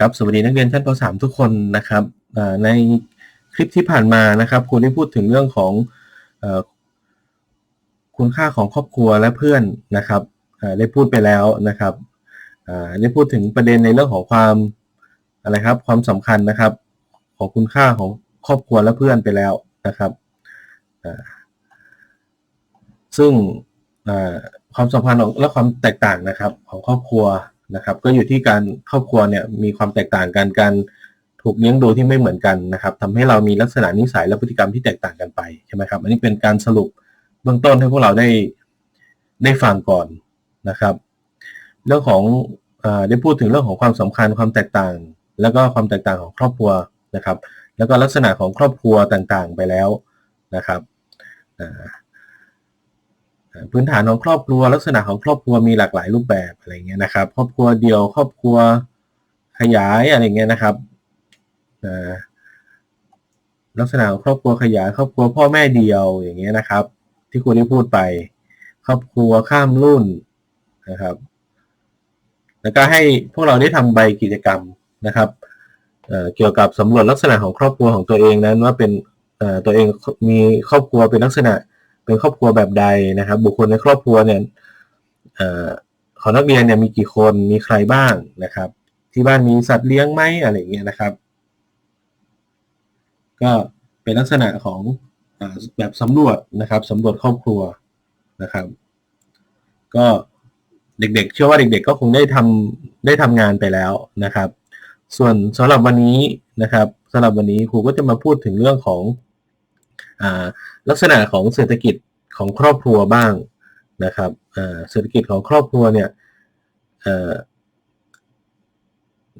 ครับสวัสดีนักเรียนชั้นป .3 ทุกคนนะครับในคลิปที่ผ่านมานะครับครูได้พูดถึงเรื่องของอคุณค่าของครอบครัวและเพื่อนนะครับได้พูดไปแล้วนะครับได้พูดถึงประเด็นในเรื่องของความอะไรครับความสำคัญนะครับของคุณค่าของครอบครัวและเพื่อนไปแล้วนะครับซึ่งความสัมพันธ์ของและความแตกต่างนะครับของครอบครัว นะครับ ก็อยู่ที่การครอบครัวเนี่ยมีความแตกต่างกันการถูกเลี้ยงดูที่ไม่เหมือนกันนะครับทำให้เรามีลักษณะนิสัยและพฤติกรรมที่แตกต่างกันไปใช่ไหมครับ อันนี้เป็นการสรุปเบื้องต้นให้พวกเราได้ได้ฟังก่อนนะครับ เรื่องของอได้พูดถึงเรื่องของความสำคัญความแตกต่าง แล้วก็ความแตกต่างของครอบครัวนะครับ แล้วก็ลักษณะของครอบครัวต่างๆไปแล้วนะครับ พื้นฐานของครอบครัว ลักษณะของครอบครัวมีหลากหลายรูปแบบอะไรเงี้ยนะครับ ครอบครัวเดียวครอบครัวขยายอะไรเงี้ยนะครับลักษณะของครอบครัวขยาย ครอบครัวพ่อแม่เดียวอย่างเงี้ยนะครับ ที่ครูได้พูดไป ครอบครัวข้ามรุ่นนะครับ แล้วก็ให้พวกเราได้ทำใบกิจกรรมนะครับเเกี่ยวกับสำรวจลักษณะของครอบครัวของตัวเองนั้นว่าเป็นตัวเองมีครอบครัวเป็นลักษณะ เป็นครอบครัวแบบใดนะครับ บุคคลในครอบครัวเนี่ยอของนักเรียนเนี่ยมีกี่คนมีใครบ้างนะครับ ที่บ้านมีสัตว์เลี้ยงไหมอะไรอย่างเงี้ยนะครับ ก็เป็นลักษณะของอแบบสำรวจนะครับสำรวจครอบครัวนะครับ ก็เด็กๆ เชื่อว่าเด็ก ๆ ก็คงได้ทำได้ทำงานไปแล้วนะครับ ส่วนสำหรับวันนี้นะครับสำหรับวันนี้ครูก็จะมาพูดถึงเรื่องของ ลักษณะของเศรษฐกิจของครอบครัวบ้างนะครับเศรษฐกิจของครอบครัวเนี่ย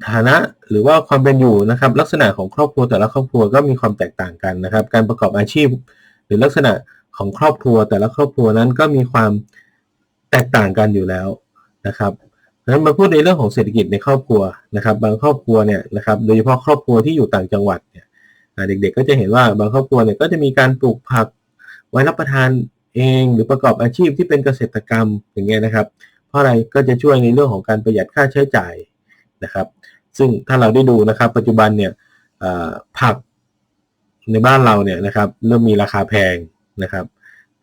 ฐานะหรือว่าความเป็นอยู่นะครับ ลักษณะของครอบครัวแต่ละครอบครัวก็มีความแตกต่างกันนะครับ การประกอบอาชีพ หรือลักษณะของครอบครัวแต่ละครอบครัวนั้นก็มีความแตกต่างกันอยู่แล้วนะครับงนั้นมาพูดในเรื่องของเศรษฐกิจในครอบครัวนะครับ บางครอบครัวเนี่ยนะครับโดยเฉพาะครอบครัวที่อยู่ต่างจังหวัดเนี่ย เด็กๆก็จะเห็นว่าบางครอบครัวเนี่ยก็จะมีการปลูกผักไว้รับประทานเองหรือประกอบอาชีพที่เป็นเกษตรกรรมอย่างเงี้ยนะครับ เพราะอะไรก็จะช่วยในเรื่องของการประหยัดค่าใช้จ่ายนะครับ ซึ่งถ้าเราได้ดูนะครับ ปัจจุบันเนี่ยผักในบ้านเราเนี่ยนะครับเริ่มมีราคาแพงนะครับ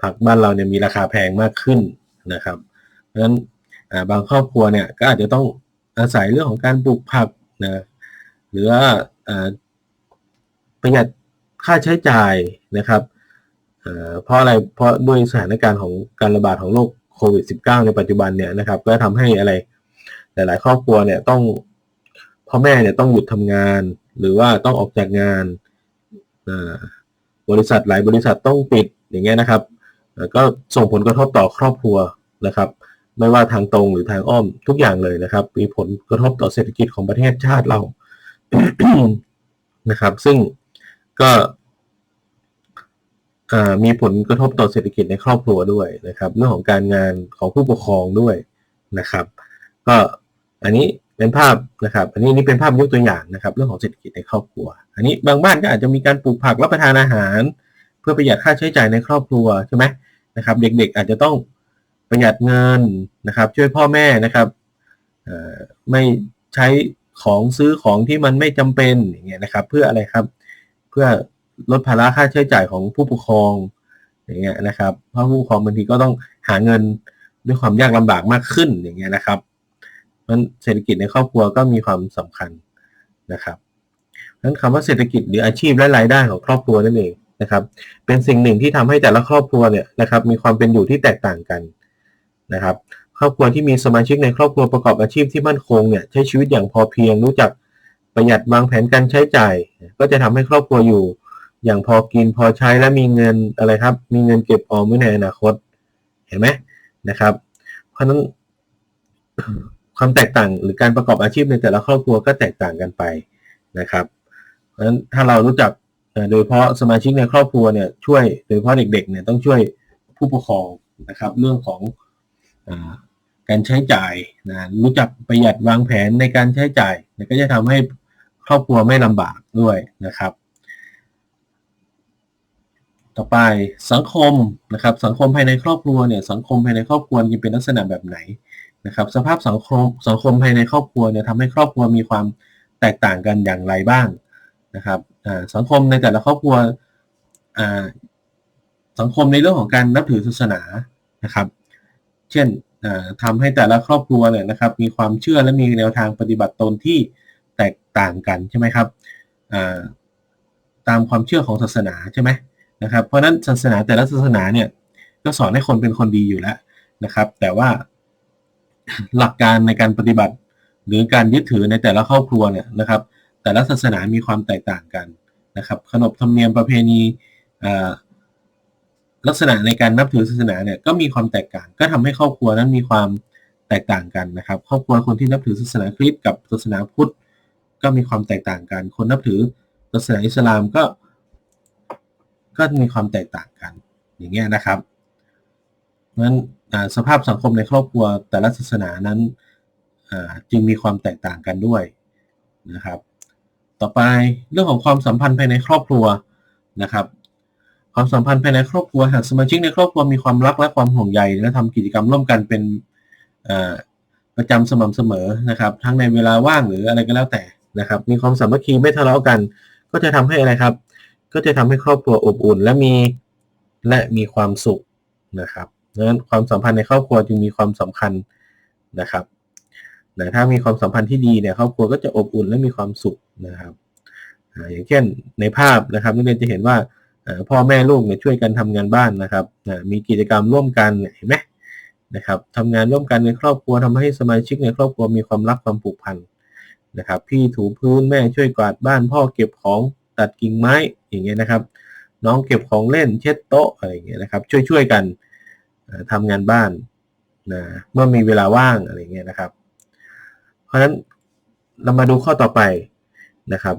ผักบ้านเราเนี่ยมีราคาแพงมากขึ้นนะครับเพราะฉะนั้นบางครอบครัวเนี่ยก็อาจจะต้องอาศัยเรื่องของการปลูกผักนะหรือว่า ประหยัดค่าใช้จ่ายนะครับเพราะอะไรเพราะด้วยสถานการณ์ของการระบาดของโรคโควิด -19 ในปัจจุบันเนี่ยนะครับ ก็ทำให้อะไรหลาย ๆ ครอบครัวเนี่ยต้องพ่อแม่เนี่ยต้องหยุดทำงาน หรือว่าต้องออกจากงานบริษัทหลายบริษัทต้องปิดอย่างเงี้ยนะครับก็ส่งผลกระทบต่อครอบครัวนะครับ ไม่ว่าทางตรงหรือทางอ้อมทุกอย่างเลยนะครับ มีผลกระทบต่อเศรษฐกิจของประเทศชาติเรานะครับ ซึ่ง ก็มีผลกระทบต่อเศรษฐกิจในครอบครัวด้วยนะครับ เรื่องของการงานของผู้ปกครองด้วยนะครับ ก็อันนี้เป็นภาพนะครับ อันนี้นี่เป็นภาพยกตัวอย่างนะครับ เรื่องของเศรษฐกิจในครอบครัว อันนี้บางบ้านก็อาจจะมีการปลูกผักรับประทานอาหาร เพื่อประหยัดค่าใช้จ่ายในครอบครัวใช่ไหมนะครับ เด็กๆ อาจจะต้องประหยัดเงินนะครับ ช่วยพ่อแม่นะครับไม่ใช้ของซื้อของที่มันไม่จำเป็นอย่างเงี้ยนะครับ เพื่ออะไรครับ เพื่อลดภาระค่าใช้จ่ายของผู้ปกครองอย่างเงี้ยนะครับเพราะผู้ปกครองบางทีก็ต้องหาเงินด้วยความยากลำบากมากขึ้นอย่างเงี้ยนะครับเพราะฉะนั้นเศรษฐกิจในครอบครัวก็มีความสำคัญนะครับนั้นคำว่าเศรษฐกิจหรืออาชีพและรายได้ของครอบครัวนั่นเองนะครับ เป็นสิ่งหนึ่งที่ทำให้แต่ละครอบครัวเนี่ยนะครับ มีความเป็นอยู่ที่แตกต่างกันนะครับ ครอบครัวที่มีสมาชิกในครอบครัวประกอบอาชีพที่มั่นคงเนี่ยใช้ชีวิตอย่างพอเพียงรู้จัก ประหยัดวางแผนการใช้จ่าย ก็จะทำให้ครอบครัวอยู่ อย่างพอกินพอใช้และมีเงินอะไรครับ มีเงินเก็บออมไว้ในอนาคต เห็นไหมนะครับ เพราะฉะนั้นความแตกต่างหรือการประกอบอาชีพในแต่ละครอบครัวก็แตกต่างกันไปนะครับ เพราะฉะนั้นถ้าเรารู้จักโดยเฉพาะสมาชิกในครอบครัวเนี่ยช่วยโดยเฉพาะเด็กๆเนี่ยต้องช่วยผู้ปกครองนะครับ เรื่องของอการใช้จ่ายนะรู้จักประหยัดวางแผนในการใช้จ่ายก็จะทำให้ รอบครัวไม่ลำบากด้วยนะครับ ต่อไปสังคมนะครับ สังคมภายในครอบครัวเนี่ยสังคมภายในครอบครัวจะเป็นลักษณะแบบไหนนะครับ สภาพสังคมสังคมภายในครอบครัวเนี่ยทำให้ครอบครัวมีความแตกต่างกันอย่างไรบ้างนะครับสังคมในแต่ละครอบครัวสังคมในเรื่องของการนับถือศาสนานะครับ เช่นทำให้แต่ละครอบครัวเนี่ยนะครับ มีความเชื่อและมีแนวทางปฏิบัติตนที่ ต่างกันใช่ไหมครับตามความเชื่อของศาสนาใช่ไหมนะครับเพราะนั้นศาสนาแต่ละศาสนาเนี่ยก็สอนให้คนเป็นคนดีอยู่แล้วนะครับ แต่ว่าหลักการในการปฏิบัติ หรือการยึดถือในแต่ละครอบครัวเนี่ยนะครับ แต่ละศาสนามีความแตกต่างกันนะครับ ขนบธรรมเนียมประเพณีลักษณะในการนับถือศาสนาเนี่ยก็มีความแตกต่าง ก็ทำให้ครอบครัวนั้นมีความแตกต่างกันนะครับ ครอบครัวคนที่นับถือศาสนาคริสต์กับศาสนาพุทธ ก็มีความแตกต่างกัน คนนับถือศาสนาอิสลามก็ก็มีความแตกต่างกันอย่างเงี้ยนะครับเพราะฉะนั้นสภาพสังคมในครอบครัวแต่ละศาสนานั้นจึงมีความแตกต่างกันด้วยนะครับ ต่อไปเรื่องของความสัมพันธ์ภายในครอบครัวนะครับ ความสัมพันธ์ภายในครอบครัวหากสมาชิกในครอบครัวมีความรักและความห่วงใยและทำกิจกรรมร่วมกันเป็นประจำสม่ำเสมอนะครับ ทั้งในเวลาว่างหรืออะไรก็แล้วแต่ นะครับ มีความสามัคคีไม่ทะเลาะกัน ก็จะทำให้อะไรครับ ก็จะทำให้ครอบครัวอบอุ่น และมีและมีความสุขนะครับดังนั้นความสัมพันธ์ในครอบครัวจึงมีความสำคัญนะครับแต่ถ้ามีความสัมพันธ์ที่ดีเนี่ยครอบครัวก็จะอบอุ่นและมีความสุขนะครับอย่างเช่นในภาพนะครับนักเรียนจะเห็นว่าพ่อแม่ลูกเนี่ยช่วยกันทำงานบ้านนะครับมีกิจกรรมร่วมกันเห็นไหมนะครับทำงานร่วมกันในครอบครัวทำให้สมาชิกในครอบครัวมีความรักความผูกพัน นะครับ พี่ถูพื้นแม่ช่วยกวาดบ้านพ่อเก็บของตัดกิ่งไม้อย่างเงี้ยนะครับ น้องเก็บของเล่นเช็ดโต๊ะอะไรเงี้ยนะครับ ช่วยๆกันทำงานบ้านนะเมื่อมีเวลาว่างอะไรเงี้ยนะครับ เพราะฉะนั้นเรามาดูข้อต่อไปนะครับ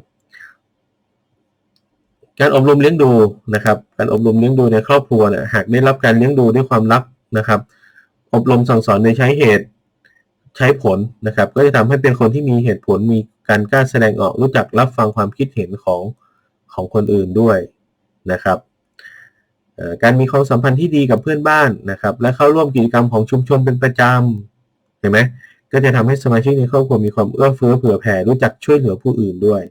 การอบรมเลี้ยงดูนะครับ การอบรมเลี้ยงดูในครอบครัวเนี่ยหากได้รับการเลี้ยงดูด้วยความรักนะครับ อบรมสั่งสอนโดยใช้เหตุ ใช้ผลนะครับ ก็จะทำให้เป็นคนที่มีเหตุผลมีการกล้าแสดงออกรู้จักรับฟังความคิดเห็นของของคนอื่นด้วยนะครับการมีความสัมพันธ์ที่ดีกับเพื่อนบ้านนะครับ และเข้าร่วมกิจกรรมของชุมชนเป็นประจำเห็นไหมก็จะทำให้สมาชิกในครอบครัวมีความเอื้อเฟื้อเผื่อแผ่รู้จักช่วยเหลือผู้อื่นด้วย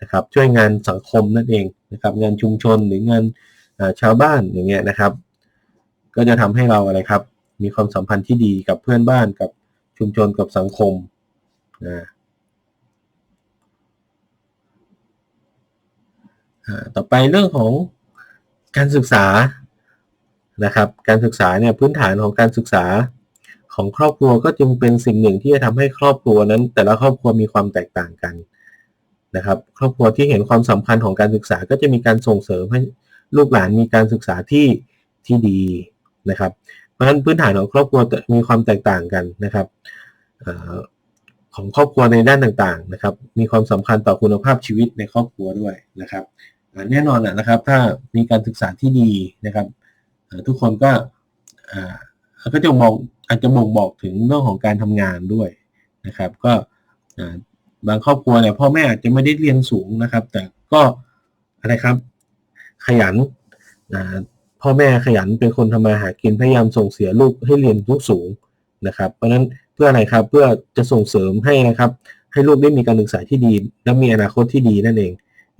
นะครับ ช่วยงานสังคมนั่นเองนะครับ งานชุมชนหรืองานชาวบ้านอย่างเงี้ยนะครับ ก็จะทำให้เราอะไรครับ มีความสัมพันธ์ที่ดีกับเพื่อนบ้านกับ ชุมชนกับสังคมนะต่อไปเรื่องของการศึกษานะครับ การศึกษาเนี่ยพื้นฐานของการศึกษาของครอบครัวก็จึงเป็นสิ่งหนึ่งที่จะทำให้ครอบครัวนั้น แต่ละครอบครัวมีความแตกต่างกันนะครับ ครอบครัวที่เห็นความสำคัญของการศึกษาก็จะมีการส่งเสริมให้ลูกหลานมีการศึกษาที่ที่ดีนะครับ เพราะฉะนั้นพื้นฐานของครอบครัวมีความแตกต่างกันนะครับของครอบครัวในด้านต่างๆนะครับ มีความสำคัญต่อคุณภาพชีวิตในครอบครัวด้วยนะครับแน่นอนนะครับ ถ้ามีการศึกษาที่ดีนะครับทุกคนก็ก็จะมองอาจจะบ่งบอกถึงเรื่องของการทำงานด้วยนะครับ ก็บางครอบครัวเนี่ยพ่อแม่อาจจะไม่ได้เรียนสูงนะครับ แต่ก็อะไรครับขยัน พ่อแม่ขยันเป็นคนทำมาหากินพยายามส่งเสียลูกให้เรียนทุกสูงนะครับ เพราะฉะนั้นเพื่ออะไรครับเพื่อจะส่งเสริมให้นะครับ ให้ลูกได้มีการศึกษาที่ดี และมีอนาคตที่ดีนั่นเอง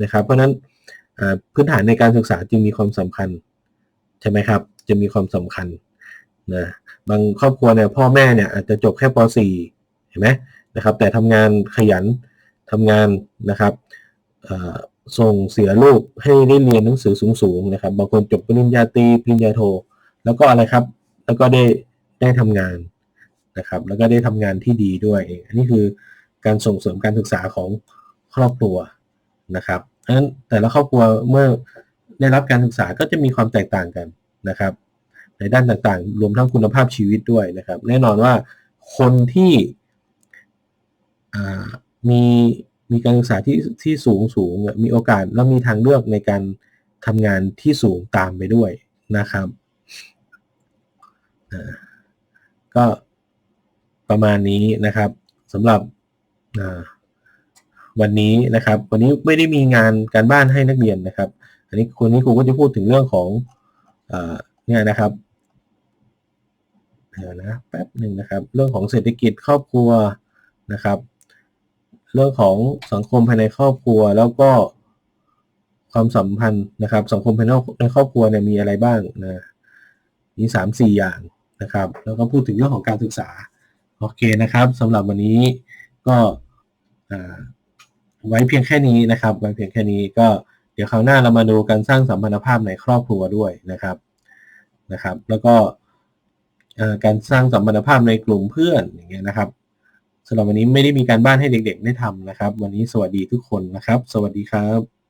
นะครับ เพราะฉะนั้นพื้นฐานในการศึกษาจึงมีความสำคัญใช่ไหมครับ จะมีความสำคัญนะบางครอบครัวเนี่ยพ่อแม่เนี่ยอาจจะจบแค่ป .4 เห็นไหมนะครับ แต่ทำงานขยันทำงานนะครับ ส่งเสียลูกให้ได้เรียนหนังสือสูงๆนะครับ บางคนจบปริญญาตรีปริญญาโท แล้วก็อะไรครับ แล้วก็ได้ได้ทำงานนะครับ แล้วก็ได้ทำงานที่ดีด้วยอันนี้คือการส่งเสริมการศึกษาของครอบครัวนะครับเพราะฉะนั้นแต่ละครอบครัวเมื่อได้รับการศึกษาก็จะมีความแตกต่างกันนะครับ ในด้านต่างๆ รวมทั้งคุณภาพชีวิตด้วยนะครับ แน่นอนว่าคนที่มี มีการศึกษาที่ที่สูงสูงมีโอกาสและมีทางเลือกในการทำงานที่สูงตามไปด้วยนะครับก็ประมาณนี้นะครับสำหรับวันนี้นะครับ วันนี้ไม่ได้มีงานการบ้านให้นักเรียนนะครับ อันนี้คนนี้ครูก็จะพูดถึงเรื่องของเนี่ยนะครับเดี๋ยวนะแป๊บหนึ่งนะครับ เรื่องของเศรษฐกิจครอบครัวนะครับ เรื่องของสังคมภายในครอบครัว แล้วก็ความสัมพันธ์นะครับ สังคมภายในในครอบครัวเนี่ยมีอะไรบ้างนะมีสามสี่อย่างนะครับ แล้วก็พูดถึงเรื่องของการศึกษาโอเคนะครับสำหรับวันนี้ก็ไว้เพียงแค่นี้นะครับ ไว้เพียงแค่นี้ก็เดี๋ยวคราวหน้าเรามาดูการสร้างสัมพันธภาพในครอบครัวด้วยนะครับนะครับ แล้วก็การสร้างสัมพันธภาพในกลุ่มเพื่อนอย่างเงี้ยนะครับ สำหรับวันนี้ไม่ได้มีการบ้านให้เด็กๆ ได้ทำนะครับ วันนี้สวัสดีทุกคนนะครับ สวัสดีครับ